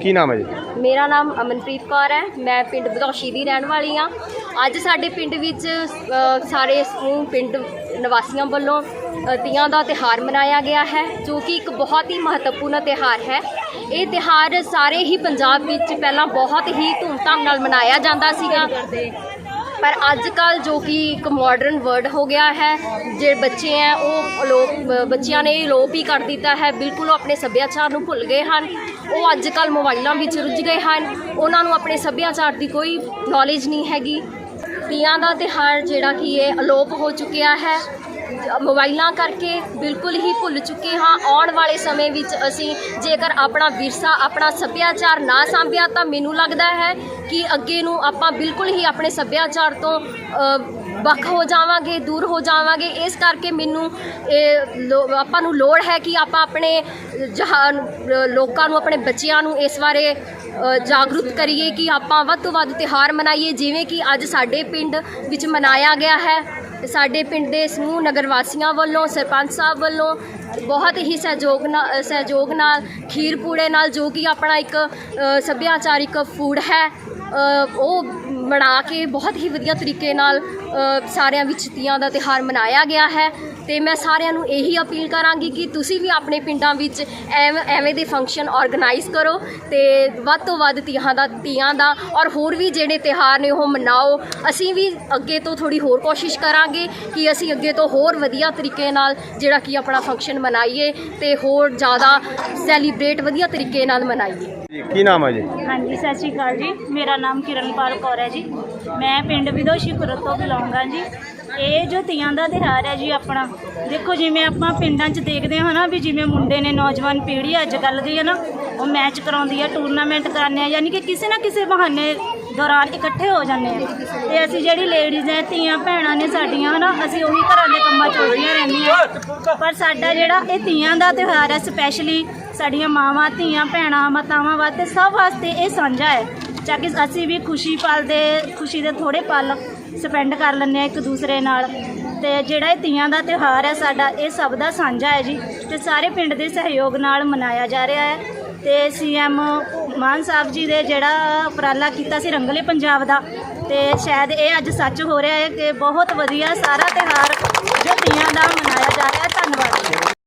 ਕੀ ਨਾਮ ਹੈ ਜੀ? ਮੇਰਾ ਨਾਮ ਅਮਨਪ੍ਰੀਤ ਕੌਰ ਹੈ। ਮੈਂ ਪਿੰਡ ਬਦੌਸ਼ੀ ਦੀ ਰਹਿਣ ਵਾਲੀ ਹਾਂ। ਅੱਜ ਸਾਡੇ ਪਿੰਡ ਵਿੱਚ ਅ, ਸਾਰੇ ਸਮੂਹ ਪਿੰਡ ਨਿਵਾਸੀਆਂ ਵੱਲੋਂ ਅ, ਤੀਆਂ ਦਾ ਤਿਹਾਰ ਮਨਾਇਆ ਗਿਆ ਹੈ ਜੋ ਕਿ ਇੱਕ ਬਹੁਤ ਹੀ ਮਹੱਤਵਪੂਰਨ ਤਿਹਾਰ ਹੈ। ਇਹ ਤਿਹਾਰ ਸਾਰੇ ਹੀ ਪੰਜਾਬ ਵਿੱਚ ਪਹਿਲਾਂ ਬਹੁਤ ਹੀ ਧੂਮਧਾਮ ਨਾਲ ਮਨਾਇਆ ਜਾਂਦਾ ਸੀਗਾ। ਪਰ ਅੱਜ ਕੱਲ ਜੋ ਕਿ ਇੱਕ ਮਾਡਰਨ ਵਰਡ ਹੋ ਗਿਆ ਹੈ ਜਿਹੜੇ ਬੱਚੇ ਹੈ ਉਹ ਅਲੋਪ ਬੱਚਿਆਂ ਨੇ ਲੋਪ ਹੀ ਕਰ ਦਿੱਤਾ ਹੈ, ਬਿਲਕੁਲ ਉਹ ਆਪਣੇ ਸੱਭਿਆਚਾਰ ਨੂੰ ਭੁੱਲ ਗਏ ਹਨ। ਉਹ ਅੱਜ ਕੱਲ ਮੋਬਾਈਲਾਂ ਵਿੱਚ ਰੁੱਝ ਗਏ ਹਨ। ਉਹਨਾਂ ਨੂੰ ਆਪਣੇ ਸੱਭਿਆਚਾਰ ਦੀ ਕੋਈ ਨੌਲੇਜ ਨਹੀਂ ਹੈਗੀ। ਤੀਆਂ ਦਾ ਤਿਉਹਾਰ ਜਿਹੜਾ ਕਿ ਇਹ ਅਲੋਪ ਹੋ ਚੁੱਕਿਆ ਹੈ। ਮੋਬਾਈਲਾਂ ਕਰਕੇ ਬਿਲਕੁਲ ਹੀ ਭੁੱਲ ਚੁੱਕੇ ਹਾਂ। ਆਉਣ ਵਾਲੇ ਸਮੇਂ ਵਿੱਚ ਅਸੀਂ ਜੇਕਰ ਆਪਣਾ ਵਿਰਸਾ, ਆਪਣਾ ਸੱਭਿਆਚਾਰ ਨਾ ਸਾਂਭਿਆ ਤਾਂ ਮੈਨੂੰ ਲੱਗਦਾ ਹੈ ਕਿ ਅੱਗੇ ਨੂੰ ਆਪਾਂ ਬਿਲਕੁਲ ਹੀ ਆਪਣੇ ਸੱਭਿਆਚਾਰ ਤੋਂ ਵੱਖ ਹੋ ਜਾਵਾਂਗੇ, ਦੂਰ ਹੋ ਜਾਵਾਂਗੇ। ਇਸ ਕਰਕੇ ਮੈਨੂੰ ਇਹ ਲੋ- ਆਪਾਂ ਨੂੰ ਲੋੜ ਹੈ ਕਿ ਆਪਾਂ ਆਪਣੇ ਜਹਾਨ, ਲੋਕਾਂ ਨੂੰ, ਆਪਣੇ ਬੱਚਿਆਂ ਨੂੰ ਇਸ ਬਾਰੇ ਜਾਗਰੂਕ ਕਰੀਏ ਕਿ ਆਪਾਂ ਵੱਧ ਤੋਂ ਵੱਧ ਤਿਉਹਾਰ ਮਨਾਈਏ, ਜਿਵੇਂ ਕਿ ਅੱਜ ਸਾਡੇ ਪਿੰਡ ਵਿੱਚ ਮਨਾਇਆ ਗਿਆ ਹੈ। ਤੇ ਸਾਡੇ ਪਿੰਡ ਦੇ ਸਮੂਹ ਨਗਰ ਵਾਸੀਆਂ ਵੱਲੋਂ ਸਰਪੰਚ ਸਾਹਿਬ ਵੱਲੋਂ ਬਹੁਤ ਹੀ ਸਹਿਯੋਗ ਨਾਲ ਸਹਿਯੋਗ ਨਾਲ ਖੀਰ ਪੂੜੇ ਨਾਲ ਜੋ ਕਿ ਆਪਣਾ ਇੱਕ ਅ, ਸੱਭਿਆਚਾਰਿਕ ਫੂਡ ਹੈ ਉਹ ਬਣਾ ਕੇ ਬਹੁਤ ਹੀ ਵਧੀਆ ਤਰੀਕੇ ਨਾਲ ਸਾਰਿਆਂ ਵਿੱਚ ਤੀਆਂ ਦਾ ਤਿਉਹਾਰ ਮਨਾਇਆ ਗਿਆ ਹੈ। ਤੇ ਮੈਂ ਸਾਰਿਆਂ ਨੂੰ ਇਹੀ ਅਪੀਲ ਕਰਾਂਗੀ ਕਿ ਤੁਸੀਂ ਵੀ ਆਪਣੇ ਪਿੰਡਾਂ ਵਿੱਚ ਐਵੇਂ ਐਵੇਂ ਦੇ ਫੰਕਸ਼ਨ ਆਰਗੇਨਾਈਜ਼ ਕਰੋ ਤੇ ਵੱਧ ਤੋਂ ਵੱਧ ਤੀਆਂ ਦਾ ਤੀਆਂ ਦਾ ਔਰ ਹੋਰ ਵੀ ਜਿਹੜੇ ਤਿਉਹਾਰ ਨੇ ਉਹ ਮਨਾਓ। ਅਸੀਂ ਵੀ ਅੱਗੇ ਤੋਂ ਥੋੜੀ ਹੋਰ ਕੋਸ਼ਿਸ਼ ਕਰਾਂਗੇ ਕਿ ਅਸੀਂ ਅੱਗੇ ਤੋਂ ਹੋਰ ਵਧੀਆ ਤਰੀਕੇ ਨਾਲ ਜਿਹੜਾ ਕਿ ਆਪਣਾ ਫੰਕਸ਼ਨ ਮਨਾਈਏ ਤੇ ਹੋਰ ਜ਼ਿਆਦਾ ਸੈਲੀਬ੍ਰੇਟ ਵਧੀਆ ਤਰੀਕੇ ਨਾਲ ਮਨਾਈਏ। ਜੀ ਕੀ ਨਾਮ ਹੈ ਜੀ? ਹਾਂਜੀ ਸਤਿ ਸ਼੍ਰੀ ਅਕਾਲ ਜੀ। ਮੇਰਾ ਨਾਮ ਕਿਰਨਪਾਲ ਕੌਰ ਹੈ ਜੀ। ਮੈਂ ਪਿੰਡ ਵਿਦੋਸ਼ੀ ਖੁਰਦ ਤੋਂ ਬਿਲੋਂਗ ਹਾਂ ਜੀ। ਇਹ ਜੋ ਤੀਆਂ ਦਾ ਤਿਉਹਾਰ ਹੈ ਜੀ ਆਪਣਾ, ਦੇਖੋ ਜਿਵੇਂ ਆਪਾਂ ਪਿੰਡਾਂ 'ਚ ਦੇਖਦੇ ਹਾਂ ਨਾ ਵੀ ਜਿਵੇਂ ਮੁੰਡੇ ਨੇ ਨੌਜਵਾਨ ਪੀੜ੍ਹੀ ਅੱਜ ਕੱਲ੍ਹ ਦੀ ਹੈ ਨਾ, ਉਹ ਮੈਚ ਕਰਾਉਂਦੀ ਹੈ ਟੂਰਨਾਮੈਂਟ ਕਰਾਉਂਦੇ ਆ, ਯਾਨੀ ਕਿ ਕਿਸੇ ਨਾ ਕਿਸੇ ਬਹਾਨੇ ਦੌਰਾਨ ਇਕੱਠੇ ਹੋ ਜਾਂਦੇ ਆ। ਤੇ ਅਸੀਂ ਜਿਹੜੀ ਲੇਡੀਜ਼ ਹੈ, ਧੀਆਂ ਭੈਣਾਂ ਨੇ ਸਾਡੀਆਂ ਹਨਾ, ਅਸੀਂ ਉਹੀ ਘਰਾਂ ਦੇ ਕੰਮਾਂ 'ਚ ਉਲਝੀਆਂ ਰਹਿੰਦੀਆਂ। ਪਰ ਸਾਡਾ ਜਿਹੜਾ ਇਹ ਤੀਆਂ ਦਾ ਤਿਉਹਾਰ ਹੈ ਸਪੈਸ਼ਲੀ ਸਾਡੀਆਂ ਮਾਵਾਂ, ਧੀਆਂ ਭੈਣਾਂ, ਮਾਤਾਵਾਂ ਵਾਸਤੇ ਸਭ ਵਾਸਤੇ ਇਹ ਸਾਂਝਾ ਹੈ। ਤਾਂ ਅਸੀਂ ਵੀ ਖੁਸ਼ੀ ਪਲ ਖੁਸ਼ੀ ਦੇ ਥੋੜੇ ਪਲ ਸਪੈਂਡ ਕਰ ਲੈਂਦੇ ਆ ਇੱਕ ਦੂਸਰੇ ਨਾਲ। ਤੇ ਜਿਹੜਾ ਇਹ ਤੀਆਂ ਦਾ ਤਿਉਹਾਰ ਹੈ ਸਾਡਾ, ਇਹ ਸਭ ਦਾ ਸਾਂਝਾ ਹੈ ਜੀ। ਤੇ ਸਾਰੇ ਪਿੰਡ ਦੇ ਸਹਿਯੋਗ ਨਾਲ ਮਨਾਇਆ ਜਾ ਰਿਹਾ ਹੈ। ਤੇ ਸੀਐਮ ਮਾਨ ਸਾਹਿਬ ਜੀ ਦੇ ਜਿਹੜਾ ਉਪਰਾਲਾ ਕੀਤਾ ਸੀ ਰੰਗਲੇ ਪੰਜਾਬ ਦਾ, ਤੇ ਸ਼ਾਇਦ ਇਹ ਅੱਜ ਸੱਚ ਹੋ ਰਿਹਾ ਹੈ ਕਿ ਬਹੁਤ ਵਧੀਆ ਸਾਰਾ ਤਿਉਹਾਰ ਜੋ ਤੀਆਂ ਦਾ ਮਨਾਇਆ ਜਾ ਰਿਹਾ ਧੰਨਵਾਦ।